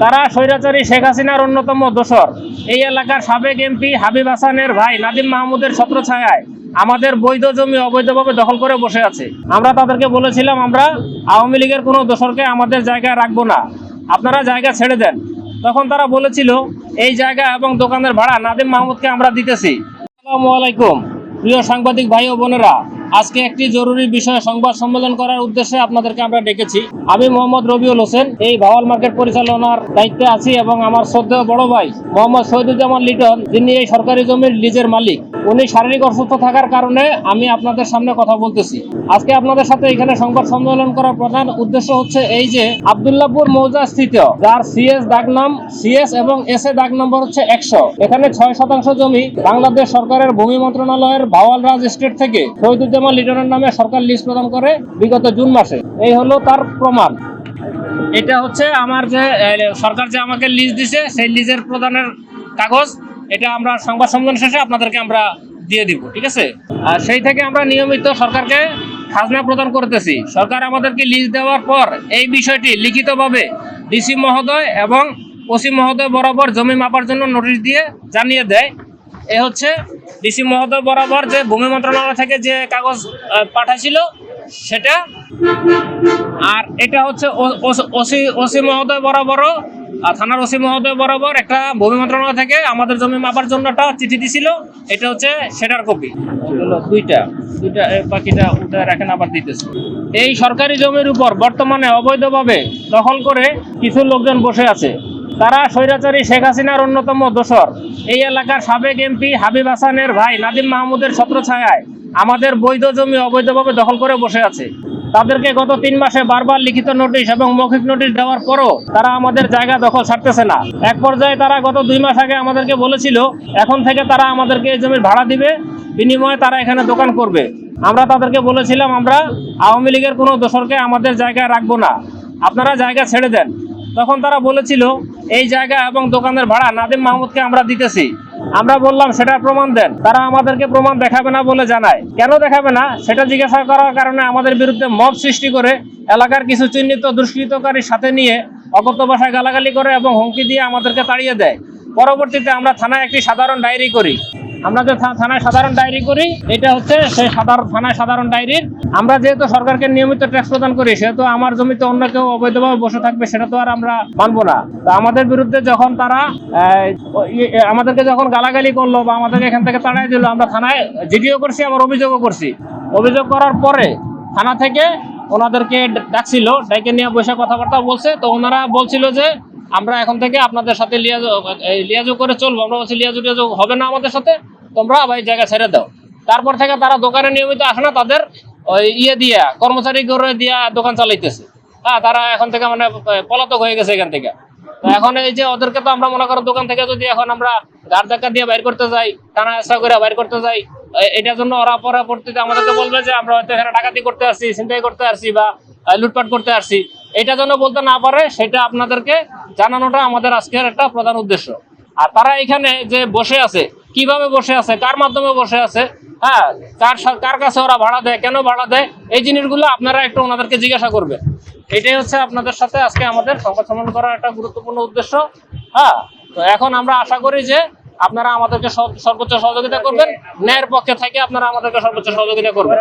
তারা স্বৈরাচারী শেখ হাসিনার অন্যতম দোসর এই এলাকার সাবেক এমপি হাবিব হাসানের ভাই নাদিম মাহমুদের ছত্র ছত্রছায়ায় আমাদের বৈধ জমি অবৈধভাবে দখল করে বসে আছে। আমরা তাদেরকে বলেছিলাম, আমরা আওয়ামী লীগের কোনো দোসরকে আমাদের জায়গায় রাখব না। আপনারা জায়গা ছেড়ে দেন। তখন তারা বলেছিল, এই জায়গা এবং দোকানের ভাড়া নাদিম মাহমুদকে আমরা দিতেছি। আসসালামু আলাইকুম, প্রিয় সাংবাদিক ভাই ও বোনেরা। আজকে একটি জরুরি বিষয়ে সংবাদ সম্মেলন করার উদ্দেশ্যে আপনাদেরকে আমরা ডেকেছি। আমি মোহাম্মদ রবিউল হোসেন, এই ভাওয়াল মার্কেট পরিচালনার দায়িত্বে আছি এবং আমার শ্রদ্ধেয় বড় ভাই মোহাম্মদ শহীদুজ্জামান লিটন, যিনি এই সরকারি জমির লিজের মালিক। উনি শারীরিক অসুস্থ থাকার কারণে আমি আপনাদের সামনে কথা বলতেছি। আজকে আপনাদের সাথে এখানে সংবাদ সম্মেলন করার প্রধান উদ্দেশ্য হচ্ছে এই যে, আবদুল্লাপুর মৌজা স্থিত, যার সিএস দাগ নাম সিএস এবং এস এ দাগ নম্বর হচ্ছে একশো। এখানে ছয় শতাংশ জমি বাংলাদেশ সরকারের ভূমি মন্ত্রণালয়ের ভাওয়াল রাজ এস্টেট থেকে শহীদুজ্জামান লিটনের নামে সরকার লিস্ট প্রদান করে বিগত জুন মাসে। এই হলো তার প্রমাণ। এটা হচ্ছে আমার যে সরকার যে আমাকে লিজ দিছে, সেই লিজের প্রদানের কাগজ। এটা আমরা সংবাদ সম্মেলন শেষে আপনাদেরকে আমরা দিয়ে দিব, ঠিক আছে? আর সেই থেকে আমরা নিয়মিত সরকারকে খাজনা প্রদান করতেছি। সরকার আমাদেরকে লিজ দেওয়ার পর এই বিষয়টি লিখিতভাবে ডিসি মহোদয় এবং ওসি মহোদয় বরাবর জমি মাপার জন্য নোটিশ দিয়ে জানিয়ে দেয়। এ হচ্ছে ডিসি মহোদয় বরাবর যে ভূমি মন্ত্রণালয় থেকে যে কাগজ পাঠাইছিল, সেটা। আর এটা হচ্ছে ওসি ওসি মহোদয় বরাবরও থানার ওসি মহোদয় বরাবর একটা ভূমি মন্ত্রণালয় থেকে আমাদের জমি মাপার জন্য একটা চিঠি দিছিল। এটা হচ্ছে সেটার কপি। দুইটা দুইটা বাকিটা উঠে রাখেন আবার দিতেছে। এই সরকারি জমির উপর বর্তমানে অবৈধভাবে দখল করে কিছু লোকজন বসে আছে। তারা স্বৈরাচারী শেখ হাসিনার অন্যতম দোসর এই এলাকার সাবেক এমপি হাবিব হাসানের ভাই নাদিম মাহমুদের ছত্রছায়ায় আমাদের বৈধ জমি অবৈধভাবে দখল করে বসে আছে। তাদেরকে গত তিন মাসে বারবার লিখিত নোটিশ এবং মৌখিক নোটিশ দেওয়ার পরও তারা আমাদের জায়গা দখল ছাড়তেছে না। এক পর্যায়ে তারা গত দুই মাস আগে আমাদেরকে বলেছিল, এখন থেকে তারা আমাদেরকে এই জমির ভাড়া দিবে, বিনিময়ে তারা এখানে দোকান করবে। আমরা তাদেরকে বলেছিলাম, আমরা আওয়ামী লীগের কোনো দোসরকে আমাদের জায়গায় রাখব না। আপনারা জায়গা ছেড়ে দেন। তখন তারা বলেছিল, এই জায়গা এবং দোকানের ভাড়া নাদিম মাহমুদকে আমরা দিতেছি। আমরা বললাম, সেটার প্রমাণ দেন। তারা আমাদেরকে প্রমাণ দেখাবে না বলে জানায়। কেন দেখাবে না? সেটা জিজ্ঞাসা করার কারণে আমাদের বিরুদ্ধে মব সৃষ্টি করে এলাকার কিছু চিহ্নিত দুষ্কৃতকারীর সাথে নিয়ে অকথ্য ভাষায় গালাগালি করে এবং হুমকি দিয়ে আমাদেরকে তাড়িয়ে দেয়। পরবর্তীতে আমরা থানায় একটি সাধারণ ডায়েরি করি। আমরা যে থানায় সাধারণ ডায়েরি করি, এটা হচ্ছে সেই সাধারণ থানায় সাধারণ ডায়েরির। আমরা যেহেতু সরকারকে নিয়মিত ট্যাক্স প্রদান করি, সেহেতু আমার জমিতে অন্য কেউ অবৈধভাবে বসে থাকবে, সেটা তো আর আমরা মানবো না। তো আমাদের বিরুদ্ধে যখন তারা আমাদেরকে যখন গালাগালি করল বা আমাদেরকে এখান থেকে তাড়াই দিল, আমরা থানায় জিডিও করছি, আবার অভিযোগও করছি। অভিযোগ করার পরে থানা থেকে ওনাদেরকে ডাকছিল ডাইকে নিয়ে বসে কথাবার্তা বলছে। তো ওনারা বলছিল যে আমরা এখন থেকে আপনাদের সাথে লিয়াজ করে চলবো। আমরা বলছি, লিয়াজু টিয়াজু হবে না আমাদের সাথে? তোমরা ভাই জায়গা ছেড়ে দাও। তারপর থেকে তারা দোকানে নিয়মিত আসে না, তাদের ওই ইয়ে দিয়া, কর্মচারী করে দিয়া দোকান চালাইতেছে। হ্যাঁ তারা এখন থেকে মানে পলাতক হয়ে গেছে এখান থেকে। এখন এই যে ওদেরকে তো আমরা মনে করো দোকান থেকে যদি এখন আমরা গাড় ধাক্কা দিয়ে বাইর করতে যাই, টানা এসা করে বাইর করতে যাই এটার জন্য ওরা পরবর্তীতে আমাদেরকে বলবে যে আমরা হয়তো এখানে ডাকাতি করতে আসছি, ছিনতাই করতে আসছি বা লুটপাট করতে আসছি। এটা যেন বলতে না পারে, সেটা আপনাদেরকে জানানোটা আমাদের আজকের একটা প্রধান উদ্দেশ্য। আর তারা এখানে যে বসে আছে, কীভাবে বসে আছে, কার মাধ্যমে বসে আছে হ্যাঁ কার কার কাছে ওরা ভাড়া দেয়, কেন ভাড়া দেয়, এই জিনিসগুলো আপনারা একটু ওনাদেরকে জিজ্ঞাসা করবেন। এটাই হচ্ছে আপনাদের সাথে আজকে আমাদের সংবাদ সম্মেলন করার একটা গুরুত্বপূর্ণ উদ্দেশ্য। হ্যাঁ তো এখন আমরা আশা করি যে আপনারা আমাদেরকে সর্বোচ্চ সহযোগিতা করবেন। ন্যায়ের পক্ষে থেকে আপনারা আমাদেরকে সর্বোচ্চ সহযোগিতা করবেন।